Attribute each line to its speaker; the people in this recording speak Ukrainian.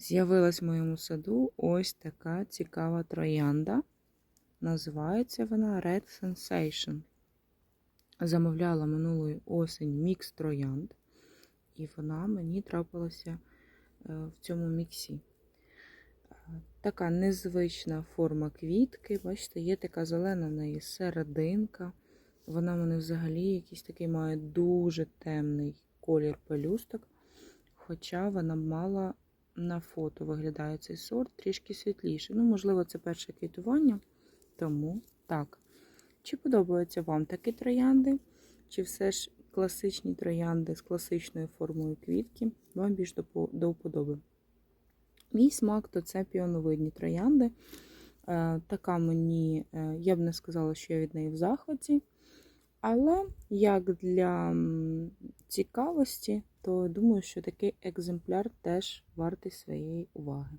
Speaker 1: З'явилась в моєму саду ось така цікава троянда. Називається вона Red Sensation. Замовляла минулої осень мікс троянд, і вона мені трапилася е, в цьому міксі. Е, Така незвична форма квітки. Бачите, є така зелена в неї серединка. Вона мене взагалі якийсь такий має дуже темний колір пелюсток. Хоча вона мала на фото виглядає цей сорт трішки світліше. Ну, можливо, це перше квітування. Тому так. Чи подобаються вам такі троянди? Чи все ж класичні троянди з класичною формою квітки вам більш до вподоби? Мій смак то це піоновидні троянди. Е, Така мені, е, я б не сказала, що я від неї в захваті. Але як для цікавості, то думаю, що такий екземпляр теж вартий своєї уваги.